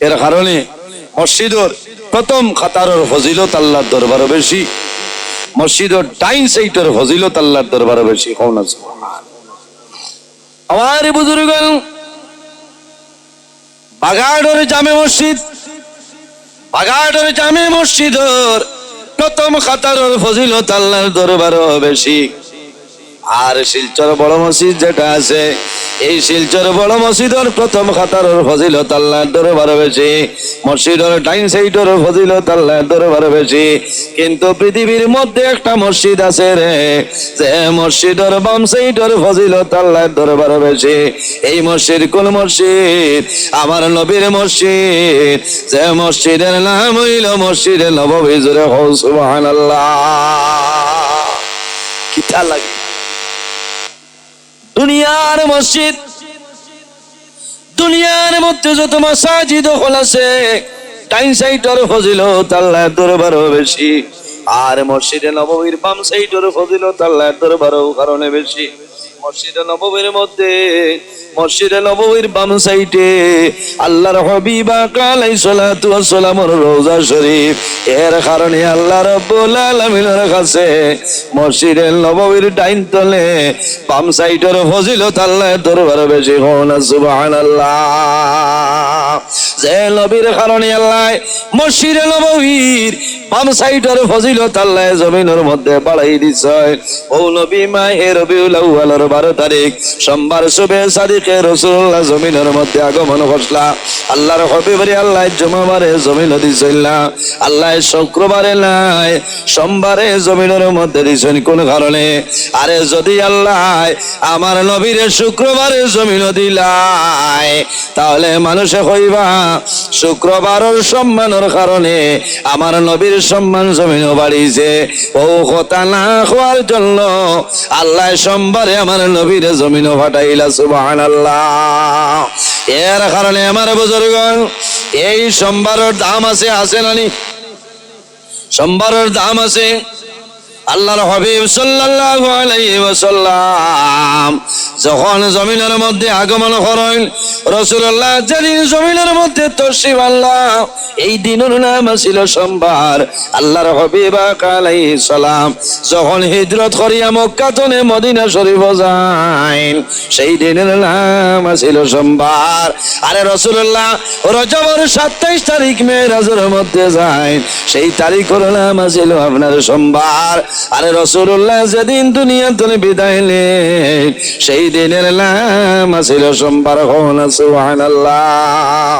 এর কারণে মসজিদর প্রথম খাতারর ফজিলত আল্লাহর দরবার বেশি, মসজিদর ডাইন সাইটের ফজিলত আল্লাহর দরবার বেশি আছে আমার বুজুর্গ বাগাডর জামে মসজিদ, বাগাডর জামে মসজিদর প্রথম খাতারর ফজিলত আল্লাহর দরবার বেশি। আর শিলচর বড় মসজিদ যেটা আছে এই শিলচর বড় মসজিদর প্রথম খাতার ফজিলত আল্লাহর দরবার বেশি। মসজিদর টাইম সাইডর ফজিলত আল্লাহর দরবার বেশি। কিন্তু পৃথিবীর মধ্যে একটা মসজিদ আছে রে, যে মসজিদর বাম সাইডর ফজিলত আল্লাহর দরবার বেশি। এই মসজিদ কোন মসজিদ? আমার নবীর মসজিদ। যে মসজিদের নাম হইল মসজিদ নববী, জোরে সুবহানাল্লাহ। দুনিয়ার মসজিদ, দুনিয়ার মধ্যে যত মাসাজিদ হল আছে টাইম সাইডর ফজিলত তাল্লা দরবার বেশি, আর মসজিদে নববীর বাম সাইডর ফজিলত তাল্লা দরবার কারণে বেশি। মসজিদে নববীর মধ্যে, মসজিদে নববীর বাম সাইডে আল্লাহর হবিবা কালাই সালাতু ওয়াসসালামুর রওজা শরীফ। এর কারণে আল্লাহ রাব্বুল আলামিনের কাছে মসজিদে নববীর ডাইন তলে বাম সাইডের ফজিলত আল্লাহ দরবার বেশি হন সুবহানাল্লাহ। আল্লাহ মধ্যে দিছে। ও নবী মাহে রবিউল আউয়ালের 12 তারিখ, সোমবার শুভে সাদিকে রাসূলুল্লাহ জমিনের মধ্যে আগমন জমিন শুক্রবারে নাই, সোমবারে জমিনের মধ্যে দিছেন কোন কারণে? আরে যদি আল্লাহ আমার নবীরে শুক্রবারে জমিন দিলাই, তাহলে মানুষে কইবা শুক্রবারের সম্মানের কারণে আমার নবীর সম্মান জমিন বাড়িছে ও কথা না হওয়ার জন্য আল্লাহ সোমবারে আমার নবীর জমিন ফাটাইলা সুবাহান আল্লাহ এর কারণে আমার বুজুর্গ এই সোমবারের দাম আছে আছে নানি সোমবারের দাম আছে আল্লাহর হাবিব সাল্লাল্লাহু আলাইহি ওয়াসাল্লাম যখন জমিনের মধ্যে আগমন করেন, রাসূলুল্লাহ যেদিন জমিনের মধ্যে তশরিফ আল্লাহ, এই দিনের নাম ছিল সোমবার। আল্লাহর হাবিব আলাইহিস সালাম যখন হিজরত করিয়া মক্কা মদিনা শরীফ যান সেই দিনের নাম ছিল সোমবার। আরে রাসূলুল্লাহ, রজবের 27 তারিখ মেরাজের মধ্যে যায়, সেই তারিখের নাম ছিল আপনার সোমবার। আরে রসুল্লাহ যেদিন দুনিয়া তুমি বিদায় সেই দিনের নাম আছে সোমবার হন সুবহানাল্লাহ।